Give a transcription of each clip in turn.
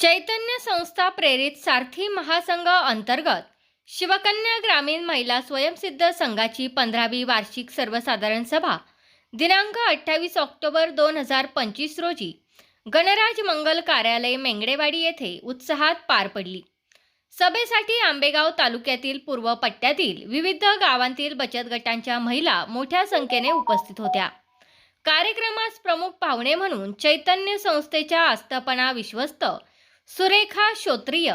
चैतन्य संस्था प्रेरित सारथी महासंघ अंतर्गत शिवकन्या ग्रामीण महिला स्वयंसिद्ध संघाची पंधरावी वार्षिक सर्वसाधारण सभा दिनांक अठ्ठावीस ऑक्टोबर दोन हजार पंचवीस रोजी गणराज मंगल कार्यालय मेंगडेवाडी येथे उत्साहात पार पडली. सभेसाठी आंबेगाव तालुक्यातील पूर्व पट्ट्यातील विविध गावांतील बचत गटांच्या महिला मोठ्या संख्येने उपस्थित होत्या. कार्यक्रमास प्रमुख पाहुणे म्हणून चैतन्य संस्थेच्या आस्थापना विश्वस्त सुरेखा श्रोत्रिय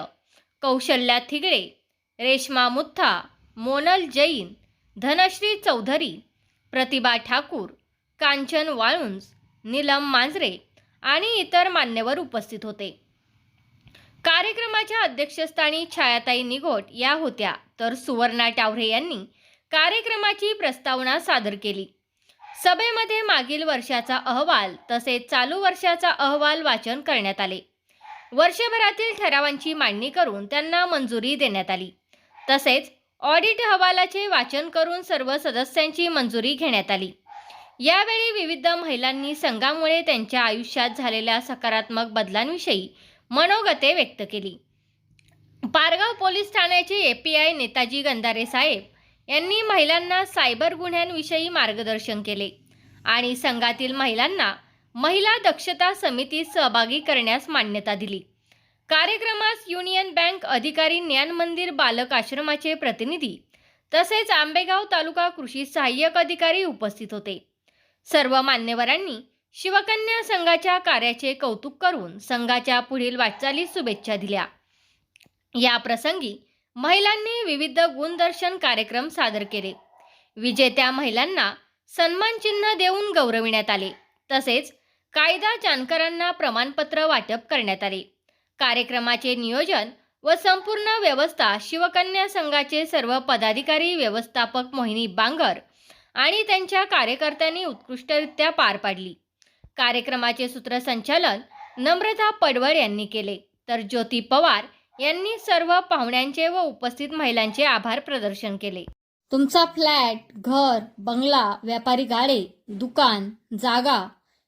कौशल्या थिगडे रेश्मा मुथा मोनल जैन धनश्री चौधरी प्रतिभा ठाकूर कांचन वाळुंज नीलम मांजरे आणि इतर मान्यवर उपस्थित होते. कार्यक्रमाच्या अध्यक्षस्थानी छायाताई निगोट या होत्या तर सुवर्णा टावरे यांनी कार्यक्रमाची प्रस्तावना सादर केली. सभेमध्ये मागील वर्षाचा अहवाल तसेच चालू वर्षाचा अहवाल वाचन करण्यात आले. वर्षभरातील ठरावांची मांडणी करून त्यांना मंजुरी देण्यात आली. तसेच ऑडिट अहवालाचे वाचन करून सर्व सदस्यांची मंजुरी घेण्यात आली. यावेळी विविध महिलांनी संघामुळे त्यांच्या आयुष्यात झालेल्या सकारात्मक बदलांविषयी मनोगते व्यक्त केली. पारगाव पोलीस ठाण्याचे A P I Netaji Gandhare साहेब यांनी महिलांना सायबर गुन्ह्यांविषयी मार्गदर्शन केले आणि संघातील महिलांना महिला दक्षता समितीत सहभागी करण्यास मान्यता दिली. कार्यक्रमास युनियन बँक अधिकारी ज्ञान मंदिर बालक आश्रमाचे प्रतिनिधी तसेच आंबेगाव तालुका कृषी सहाय्यक अधिकारी उपस्थित होते. सर्व मान्यवरांनी शिवकन्या संघाच्या कार्याचे कौतुक करून संघाच्या पुढील वाटचालीस शुभेच्छा दिल्या. या प्रसंगी महिलांनी विविध गुणदर्शन कार्यक्रम सादर केले. विजेत्या महिलांना सन्मान चिन्ह देऊन गौरविण्यात आले. तसेच कायदा जाणकारांना प्रमाणपत्र वाटप करण्यात आले. कार्यक्रमाचे नियोजन व संपूर्ण व्यवस्था शिवकन्या संघाचे सर्व पदाधिकारी व्यवस्थापक मोहिनी बांगर आणि त्यांच्या कार्यकर्त्यांनी उत्कृष्टरित्या पार पाडली. कार्यक्रमाचे सूत्रसंचालन नम्रता पडवळ यांनी केले. तर ज्योती पवार यांनी सर्व पाहुण्यांचे व उपस्थित महिलांचे आभार प्रदर्शन केले. तुमचा फ्लॅट घर बंगला व्यापारी गाडे दुकान जागा